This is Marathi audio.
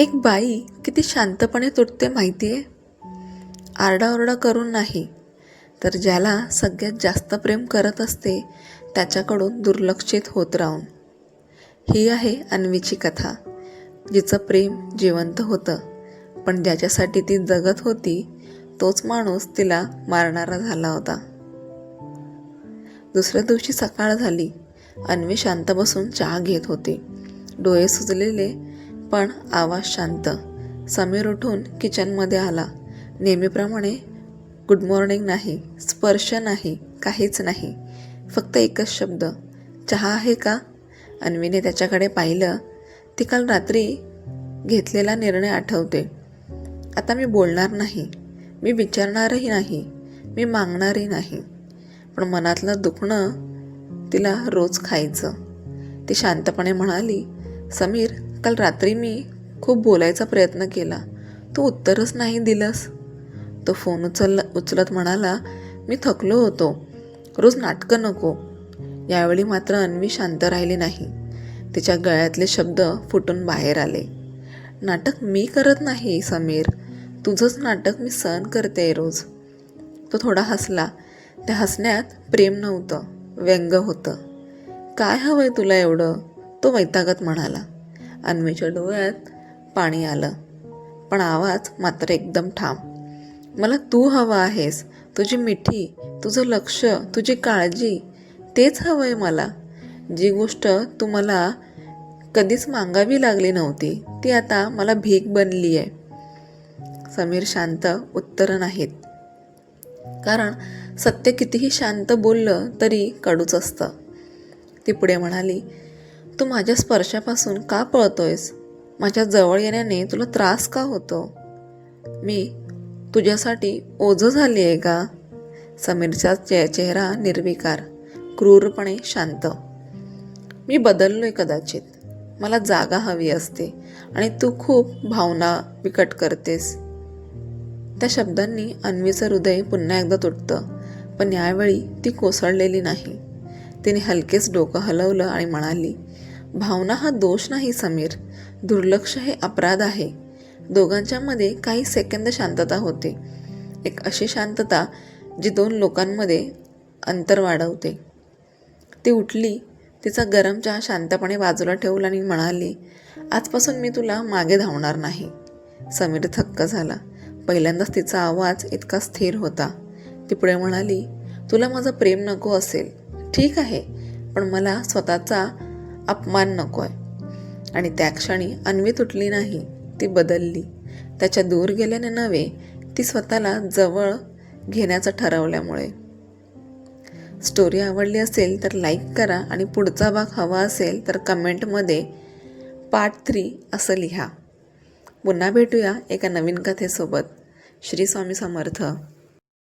एक बाई किती शांतपणे तुटते माहिती आहे आरडाओरडा करून नाही तर ज्याला सगळ्यात जास्त प्रेम करत असते त्याच्याकडून दुर्लक्षित होत राहून. ही आहे अन्वीची कथा जिचं प्रेम जिवंत होतं पण ज्याच्यासाठी ती जगत होती तोच माणूस तिला मारणारा झाला होता. दुसऱ्या दिवशी सकाळ झाली. अन्वी शांत बसून चहा घेत होती. डोळे सुजलेले पण आवाज शांत. समीर उठून किचनमध्ये आला. नेहमीप्रमाणे गुड मॉर्निंग नाही स्पर्श नाही काहीच नाही फक्त एकच शब्द चहा आहे का? अन्वीने त्याच्याकडे पाहिलं. ती काल रात्री घेतलेला निर्णय आठवते. आता मी बोलणार नाही मी विचारणारही नाही मी मागणारही नाही. पण मनातलं दुखणं तिला रोज खायचं. ती शांतपणे म्हणाली समीर काल रात्री मी खूप बोलायचा प्रयत्न केला. तू उत्तरच नाही दिलंस. तो फोन उचल उचलत म्हणाला मी थकलो होतो. रोज नाटकं नको. यावेळी मात्र अन्वी शांत राहिली नाही. तिच्या गळ्यातले शब्द फुटून बाहेर आले. नाटक मी करत नाही समीर. तुझंच नाटक मी सहन करते रोज. तो थोडा हसला. त्या हसण्यात प्रेम नव्हतं व्यंग होतं. काय हवंय तुला एवढं? तो वैतागत म्हणाला. अन्वीच्या डोळ्यात पाणी आलं. पण आवाज मात्र एकदम ठाम. मला तू हवा आहेस. तुझी मिठी तुझं लक्ष तुझी काळजी तेच हवं आहे मला. जी गोष्ट तू मला कधीच मागावी लागली नव्हती ती आता मला भीक बनली आहे समीर शांत उत्तरं नाहीत. कारण सत्य कितीही शांत बोललं तरी कडूच असतं. ती पुढे म्हणाली तू माझ्या स्पर्शापासून का पळतोयस? माझ्या जवळ येण्याने तुला त्रास का होतो? मी तुझ्यासाठी ओझं झाली आहे का? समीरचा चे चेहरा निर्विकार क्रूरपणे शांत. मी बदललोय कदाचित. मला जागा हवी असते आणि तू खूप भावना विकट करतेस. त्या शब्दांनी अन्वीचं हृदय पुन्हा एकदा तुटतं पण यावेळी ती कोसळलेली नाही. तिने हलकेच डोकं हलवलं आणि म्हणाली भावना हा दोष नाही समीर. दुर्लक्ष हे अपराध आहे. दोघांच्यामध्ये काही सेकंद शांतता होते. एक अशी शांतता जी दोन लोकांमध्ये अंतर वाढवते. ती उठली तिचा गरम चहा शांतपणे बाजूला ठेवला आणि म्हणाली आजपासून मी तुला मागे धावणार नाही. समीर थक्क झाला. पहिल्यांदाच तिचा आवाज इतका स्थिर होता. ती पुढे म्हणाली तुला माझं प्रेम नको असेल. ठीक आहे पण मला स्वतःचा अपमान नको आहे आणि त्या क्षणी अन्वी तुटली नाही ती बदलली. त्याच्या दूर गेल्याने नव्हे ती स्वतःला जवळ घेण्याचं ठरवल्यामुळे. स्टोरी आवडली असेल तर लाईक करा आणि पुढचा भाग हवा असेल तर कमेंटमध्ये पार्ट थ्री असं लिहा. पुन्हा भेटूया एका नवीन कथेसोबत. श्री स्वामी समर्थ.